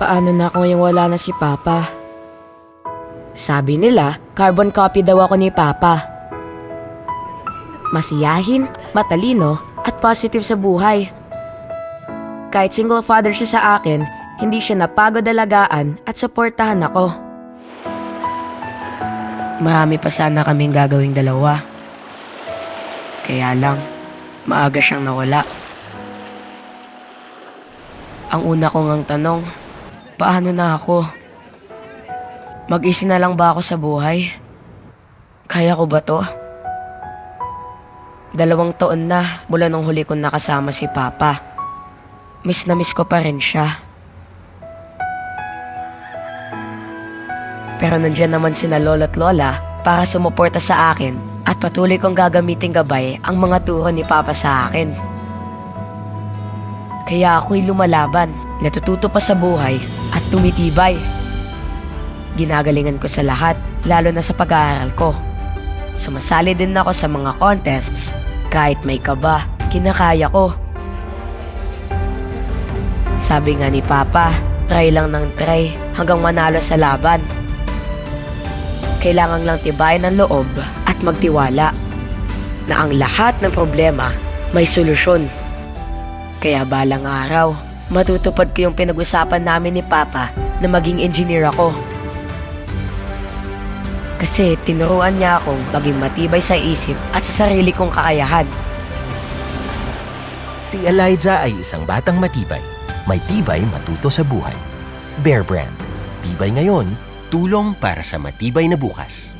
Paano na ako ngayong wala na si Papa? Sabi nila, carbon copy daw ako ni Papa. Masiyahin, matalino, at positive sa buhay. Kahit single father siya sa akin, hindi siya napagod alagaan at suportahan ako. Marami pa sana kaming gagawing dalawa. Kaya lang, maaga siyang nawala. Ang una kong ang tanong, paano na ako? Mag-isa na lang ba ako sa buhay? Kaya ko ba to? Dalawang taon na mula nung huli kong nakasama si Papa. Miss na miss ko pa rin siya. Pero nandiyan naman sina Lola at Lola para sumuporta sa akin at patuloy kong gagamitin gabay ang mga turo ni Papa sa akin. Kaya ako'y lumalaban, natututo pa sa buhay at tumitibay. Ginagalingan ko sa lahat, lalo na sa pag-aaral ko. Sumasali din ako sa mga contests. Kahit may kaba, kinakaya ko. Sabi nga ni Papa, try lang ng try hanggang manalo sa laban. Kailangan lang tibayan ng loob at magtiwala na ang lahat ng problema may solusyon. Kaya balang araw, matutupad ko yung pinag-usapan namin ni Papa na maging engineer ako. Kasi tinuruan niya akong maging matibay sa isip at sa sarili kong kakayahan. Si Elijah ay isang batang matibay. May tibay matuto sa buhay. Bear Brand. Tibay ngayon, tulong para sa matibay na bukas.